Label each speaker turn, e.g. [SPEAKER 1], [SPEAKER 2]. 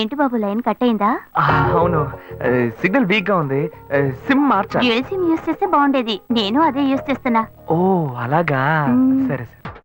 [SPEAKER 1] ఏంటి బాబు line cut అయిందా
[SPEAKER 2] అవును. సిగ్నల్ వీక్గా ఉంది సిమ్ మార్చా
[SPEAKER 1] డ్యూయల్ సిమ్ యూస్ చేస్తే బాగుండేది. నేను అదే యూస్ చేస్తున్నా.
[SPEAKER 2] ఓ అలాగా. సరే సరే.